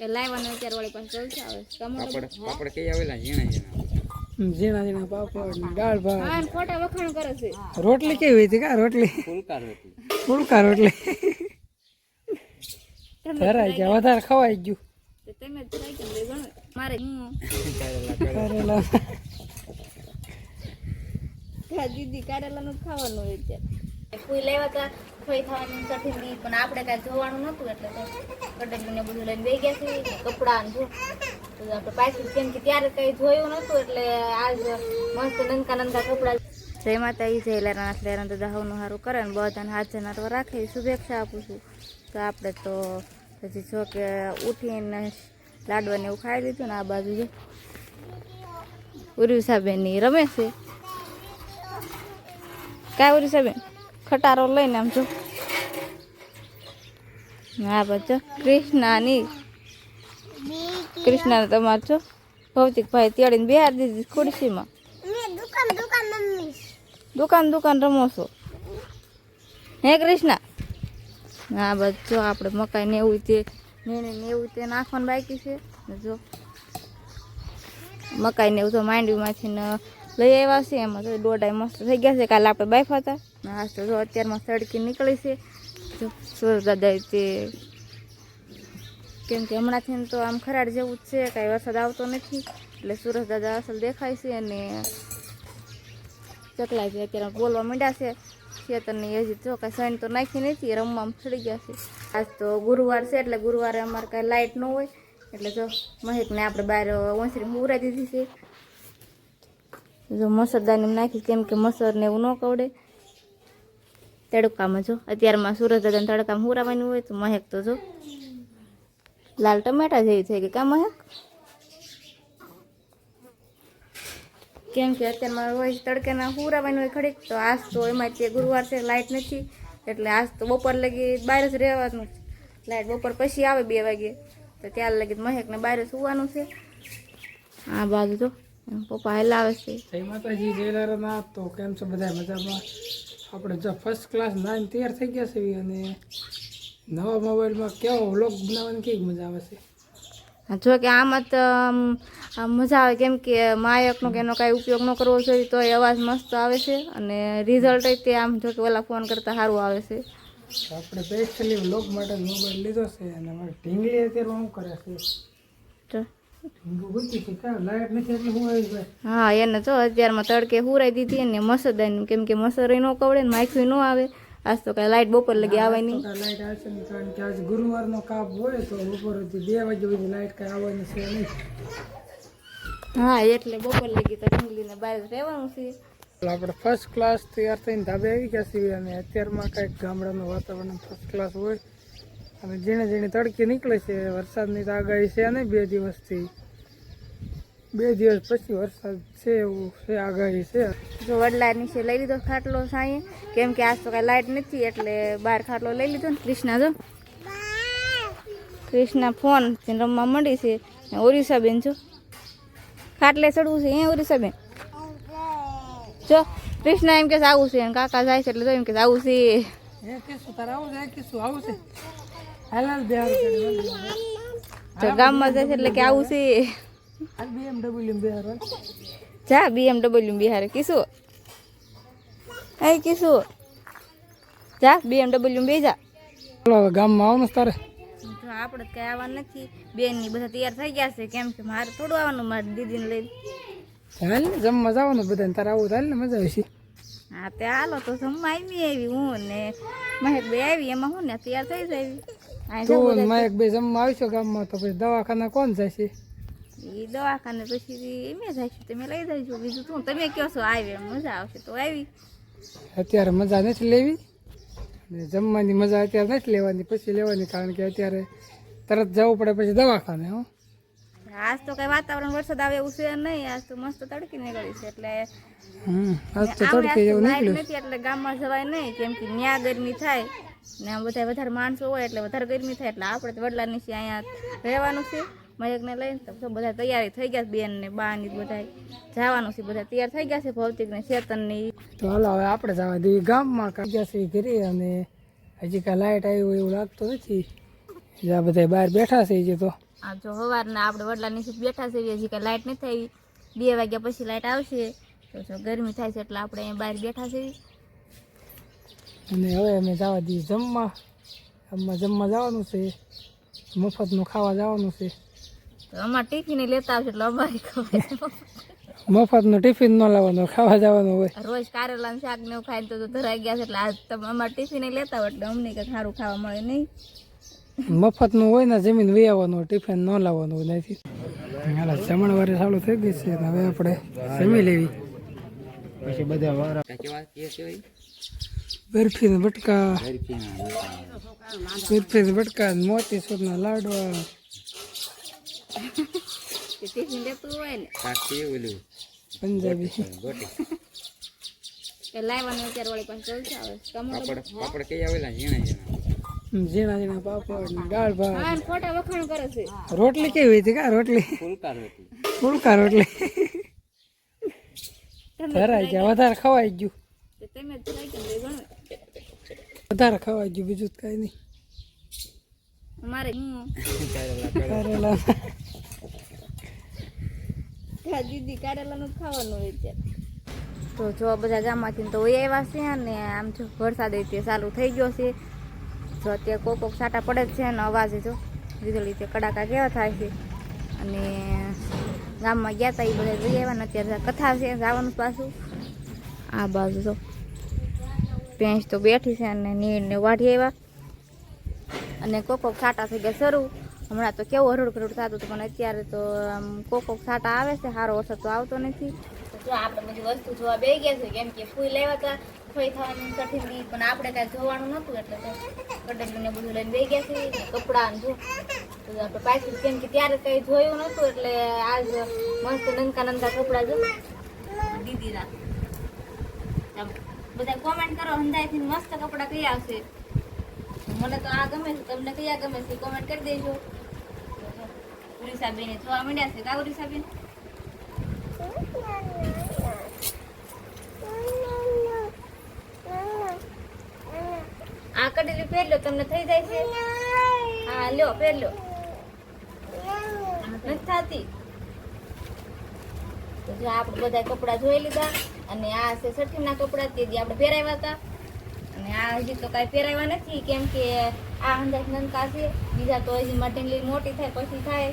લાવવાનું અત્યારે વાળી પાસે જલસા આવે પાપડ પાપડ કઈ આવેલા? ઝીણા ઝીણા. ઝીણા ઝીણા પાપડ દાળ ભાત. હા ખોટા વખાણ કરે છે. રોટલી કેવી હતી કા? રોટલી? ફૂલકા રોટી ફૂલકા રોટલી. ધરાઈ ગયા વધારે ખવાઈ ગયું. તો તમે જ ખાઈ કે મારે કરેલા. હા દીદી કારેલાનું ખાવાનું હોય અત્યારે. કોઈ લેવા તા કોઈ ખાવાની ચટણી પણ આપણે કાંઈ જોવાનું નહોતું એટલે તો કટકીને બધું લઈને બેસી ગયા છે કપડાં જો તો આપણે પાછું કેમ કે ત્યારે કંઈ જોયું નહોતું, એટલે આજ મસ્ત નનકા નનકા કપડાં. જય માતાજી, જય લેરાનાથ લેરાન તો હવનું સારું કરે ને બધાને હાથ જનાર રાખે શુભેચ્છા આપું છું. તો આપણે તો પછી જો કે ઉઠીને લાડવાને એવું ખાઈ લીધું ને આ બાજુ જે. ઉર્યુષાબેનની રમે છે. કાંઈ ઉર્યુષાબેન ખટારો લઈને આમ જો. હા બચ્ચો કૃષ્ણાની. કૃષ્ણા તમારે છો ભૌતિકભાઈ તેડીને બિહાર દીધી ખુરશીમાં. દુકાન દુકાન રમો છો હે કૃષ્ણા? હા બચ્ચો આપણે મકાઈ ને એવું તે ને એવું તે નાખવાનું બાકી છે. જો મકાઈ ને એવું તો માંડવીમાંથી ને લઈ આવ્યા છે. એમાં તો દોઢાઈ મસ્ત થઈ ગયા છે. કાલે આપણે બાફા હતા. હા તો જો અત્યારમાં સડકી નીકળી છે. દાદા તે કેમ કે હમણાંથી તો આમ ખરાડ જેવું જ છે, કાંઈ વરસાદ આવતો નથી, એટલે સુરજ દાદા અસલ દેખાય છે અને ચકલાય છે અત્યારે બોલવા માંડ્યા છે, ખેતરની હજી જો કાંઈ સણ તો નાખી નથી રમવામાં ચડી ગયા છે. આજ તો ગુરુવાર છે, એટલે ગુરુવારે અમારે કાંઈ લાઇટ ન હોય, એટલે જો મહેકને આપણે બહાર ઓસરી ઉરાઈ દીધી છે. જો મસરદાની નાખી, કેમ કે મસરને એવું ન કવડે. તડકામાં જો. અત્યારમાં સુરત દાદાને તડકામાં હુરાવાનું હોય તો મહેક તો જો. લાલ ટમેટા જેવી થઈ ગઈ કા મહેક? કેમ કે અત્યારમાં હોય તડકેના હુરાવાનું હોય ખડીક તો આજ તો એમાં તે ગુરુવાર છે લાઇટ નથી. એટલે આજ તો બપોર લગી બહાર જ રહેવાનું લાઇટ બપોર પછી આવે બે વાગે. તો ત્યાર લગી મહેકને બહાર સુવાનું છે. આ બાજુ તો પપ્પા પપ્પા હેલાવે છે. આપણે જો ફર્સ્ટ ક્લાસ નાઈન તૈયાર થઈ ગયા છે અને નવા મોબાઈલમાં કેવો વ્લોગ બનાવવાની કેવી મજા આવે છે? જો કે આમાં તો મજા આવે. કેમ કે માયકનો કે એનો કાંઈ ઉપયોગ ન કરવો જોઈએ તો અવાજ મસ્ત આવે છે અને રિઝલ્ટ તે આમ જો કે ઓલા ફોન કરતાં સારું આવે છે. આપણે સ્પેશિયલી વ્લોગ માટે મોબાઈલ લીધો છે અને ઢીંગલી અત્યારે શું કરે છે? હા એને જો અત્યારમાં તડકે હુરાઈ દીધી ને મસદાની કેમ કે મસર ન કવડે ને માખી ન આવે. આજ તો કાંઈ લાઇટ બપોર લગી આવે નહીં લાઈટ આવશે નહીં કારણ કે આજે ગુરુવારનો કાપ હોય તો બપોર બે વાગે સુધી લાઇટ કાંઈ આવવાની છે નહીં. હા એટલે બપોર લગી તો ડુંગળીને બહાર રહેવાનું છે. આપણે ફર્સ્ટ ક્લાસ તૈયાર થઈને ધાબે આવી ગયા છીએ અને અત્યારમાં કાંઈક ગામડાનું વાતાવરણ ફર્સ્ટ ક્લાસ હોય. અને ઝીણે ઝીણે તડકી નીકળે છે. વરસાદની તો આગાહી છે નહીં બે દિવસથી. બે દિવસ પછી વરસાદ છે એવું છે આગાહી છે. જો વડલા નીચે લઈ લીધો ખાટલો સાંયે કેમ કે આજ તો કાંઈ લાઇટ નથી એટલે બહાર ખાટલો લઈ લીધો ને. કૃષ્ણા જો. કૃષ્ણા ફોન રમવા માંડી છે. ને ઓરિસાબેન જો. ખાટલે ચડવું છે એ ઓરિસાબેન? જો કૃષ્ણા એમ કે આવું છે. કાકા જાય છે એટલે જો એમ કે આવું છે. આવું છે. હાલ જો ગામમાં છે એટલે કે આવું છે. હાલ બે એમ ડબલ્યુ બે હાલ જા બીએમડબલ્યુ બિહારે. કીશું. એ કીશું. જા બીએમડબલ્યુ બે જા. ચાલો ગામમાં આવો ને તારે. આપણે કઈ આવવાનું નથી. બેનની બધા તૈયાર થઈ ગયા છે. કેમ કે મારે થોડું આવવાનું મારી દીદીને લઈને. ને જમવા જવાનું બધાને. તારે આવું થાય ને મજા આવશે હા તે હાલો તો જમવા આવી આવી હું ને મહેક બે આવી એમાં હું ને તૈયાર થઈ જાય તું માયક બે જમવા આવશો ગામમાં તો પછી દવાખાના કોણ જાય એ દવાખાને પછી એમે જઈશું તમે લઈ જઈશું બીજું શું? તમે કહો છો આવી મજા આવશે તો આવી. અત્યારે મજા નથી લેવી. અને જમવાની મજા અત્યારે નથી લેવાની પછી લેવાની કારણ કે અત્યારે તરત જવું પડે પછી દવાખાને હો. આજ તો કઈ વાતાવરણ વરસાદ આવે એવું છે નહીં. આજ તો મસ્ત તડકી નીકળી છે એટલે હમ આજ તો તડકે એવું નીકળ્યું નથી એટલે ગામમાં જવાય નહીં. કેમ કે ન્યા ગરમી થાય. ને આમ બધા વધારે માણસો હોય એટલે વધારે ગરમી થાય એટલે આપણે તો વડલા નીચે અહીંયા રહેવાનું છે. મયકને લઈને તો બધા તૈયારી થઈ ગયા છે બેન ને બા ની બધા. જવાનું છે બધા તૈયાર થઈ ગયા છે ભૌતિક ને ચેતનની તો હાલો હવે આપણે જવા દેવી ગામમાં. કાઢ્યા છે ઘરે અને હજી કાંઈ લાઇટ આવી હોય એવું લાગતું નથી. આ બધા બહાર બેઠા છે જે તો. આ જો સવારના આપણે વડલા નીચે બેઠા છે હજી કાંઈ લાઇટ નથી આવી. બે વાગ્યા પછી લાઇટ આવશે. તો જો ગરમી થાય છે એટલે આપણે અહીંયા બહાર બેઠા છે. અને હવે અમે જવા દઈએ જમવા. આમાં જમવા જવાનું છે. મફતનું ખાવા જવાનું છે. અમારે ટિફિન લેતા આવશે એટલે અમારે ખવાય મફતનું ટિફિન ન લાવવાનું ખાવા જવાનું હોય. રોજ કારેલાનું શાક ને એવું ખાઈને તો તો ધરાઈ ગયા છે એટલે આજ તમે અમારે ટિફિન લેતા હોય એટલે અમને કંઈ સારું ખાવા મળે નહીં. મફતનું હોય ને જમીન વેયાવાનું હોય ટિફિન ન લાવવાનું હોય નથી હાલા જમણવારે ચાલુ થઈ ગઈ છે અને હવે આપણે જમી લેવી. પછી બધા વારા. કેવા બરફી ને બટકા. બરફીના બરફી ને બટકા મોતી મોતીસૂરના લાડવા. છે પંજાબી. ઝીણા ઝીણા. પાપડ દાળ ભાત. છે. રોટલી કેવી હતી કા રોટલી? ફૂલકા રોટલી. તમે ગયા વધારે ખવાઈ ગયું તો તમે જ ટ્રાય કરી ગણો વધારે ખાવા ગયું બીજું જ કઈ નહીં અમારે હું કારેલા દીદી કરેલાનું જ ખાવાનું હોય છે તો જો બધા ગામમાંથી તો વહી આવ્યા છે અને આમ જો વરસાદ તે ચાલુ થઈ ગયો છે જો અત્યારે કોક કોક સાટા પડે જ છે અને અવાજે જો વીજળી તે કડાકા કેવા થાય છે અને ગામમાં ગયા હતા એ બધા જઈ આવ્યા ને અત્યારે કથા છે જવાનું પાછું આ બાજુ તો ભેંસ તો બેઠી છે અને નીરને વાઢી આવ્યા. અને કોક કોક છાંટા થઈ ગયા શરૂ. હમણાં તો કેવું હરડ ખરડ થતું હતું, પણ અત્યારે તો, આમ કોક કોક છાંટા આવે છે સારો વરસાદ તો આવતો નથી. જો આપણે બધી વસ્તુ જોવા બે ગયા છે, કેમ કે ફૂલ લેવા હતા ફઈ થવાની કઠિન પણ આપણે કાંઈ જોવાનું નહોતું, એટલે તો કડલું ને બધું લઈને બે ગયા છે ને કપડાં ને જો તો આપણે પાછું કેમ કે ત્યારે કંઈ જોયું નહોતું, એટલે આજ મસ્ત નનકા નનકા કપડાં જો. દીદી રાખ આમ બધા કોમેન્ટ કરો હંધાઈથી મસ્ત કપડાં કયા આવશે? મને તો આ ગમે છે, તમને કયા ગમે છે કોમેન્ટ કરી દેજો. ઉડીસાબેન જોવા માંડ્યા છે કા ઉરીસાબેન આ કડેલી પહેરલો, તમને થઈ જાય છે? હા, લ્યો, પહેરલો. નથી થતી? તો જો આપણે બધા કપડાં જોઈ લીધા. અને આ છે સઠીના કપડાં તે દી આપણે પહેરાવ્યા હતા. અને આ હજી તો કાંઈ પહેરાવ્યા નથી, કેમ કે આ અંદાજ નનકા છે. બીજા તો હજી મટીનલી મોટી થાય, પછી થાય.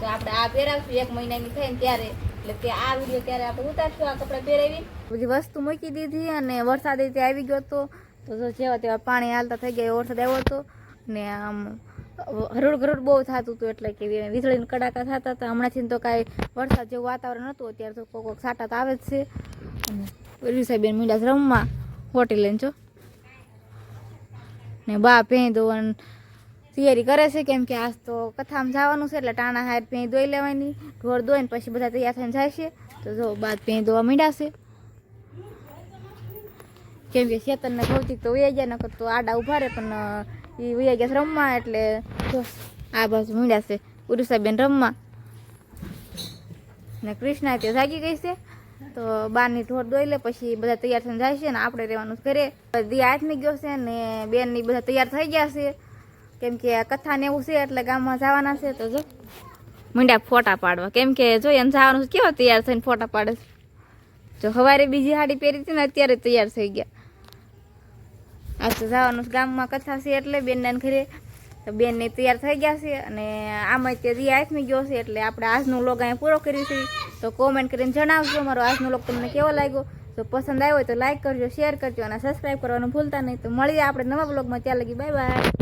તો આપણે આ પહેરાવશું, એક મહિનાની થાય ને ત્યારે. એટલે કે આ વીડિયો ત્યારે આપણે ઉતારશું, આ કપડાં પહેરાવી. બધી વસ્તુ મૂકી દીધી અને વરસાદ રીતે આવી ગયો હતો. તો જો જેવા તેવા પાણી હાલતા થઈ ગયા વરસાદ આવ્યો હતો. ને આમ હરુડ ગરોડ બહુ થતું હતું, એટલે કે વીજળીના કડાકા થતા હતા. હમણાંથી તો કાંઈ વરસાદ જેવું વાતાવરણ હતું અત્યારે તો કોક કોક સાટા આવે જ છે. અને રીસાબેન મીંડા રમવા. હોટેલ લઈને જો. ને બા ધોવાની તૈયારી કરે છે કેમ કે આજ તો કથામાં જવાનું છે એટલે ટાણા હાર પેં ધોઈ લેવાની, ઢોર ધોઈને પછી બધા તૈયાર થઈને જાય છે. તો જો બાદ ભેં ધોવા મીંડાશે કેમ કે શેતનને ભૌતિક તો વૈયા ગયા, નકર તો આડા ઊભા રહે, પણ એ વૈયા ગયા છે રમવા એટલે જો આ બાજુ મીંડા છે. ઉરુસાબેન રમવા. ને કૃષ્ણા તે જાગી ગઈ છે. તો બારની ઢોર દોઈ લે, પછી બધા તૈયાર થઈને જાય છે ને આપણે રહેવાનું ઘરે. દી આઠમી ગયો છે ને બેનની બધા તૈયાર થઈ ગયા છે. કેમ કે કથા ને એવું છે, એટલે ગામમાં જવાના છે, તો જો. મીંડા ફોટા પાડવા. કેમ કે જો એને જવાનું કેવા તૈયાર થઈને ફોટા પાડે છે? જો સવારે બીજી સાડી પહેરી હતી ને, અત્યારે તૈયાર થઈ ગયા. આ તો જવાનું ગામમાં કથા છે એટલે બેનના ઘરે. તો બેન ને તૈયાર થઈ ગયા છે અને આમાં તે દી આથમી ગયો છે એટલે આપણે આજનો લોગ અહીંયા પૂરો કર્યું છે. તો કોમેન્ટ કરીને જણાવજો મારો આજનો લોગ તમને કેવો લાગ્યો? તો પસંદ આવ્યો હોય તો લાઈક કરજો શેર કરજો અને સબસ્ક્રાઈબ કરવાનું ભૂલતા નહીં. તો મળીએ આપણે નવા બ્લોગમાં ત્યાં લગી બાય બાય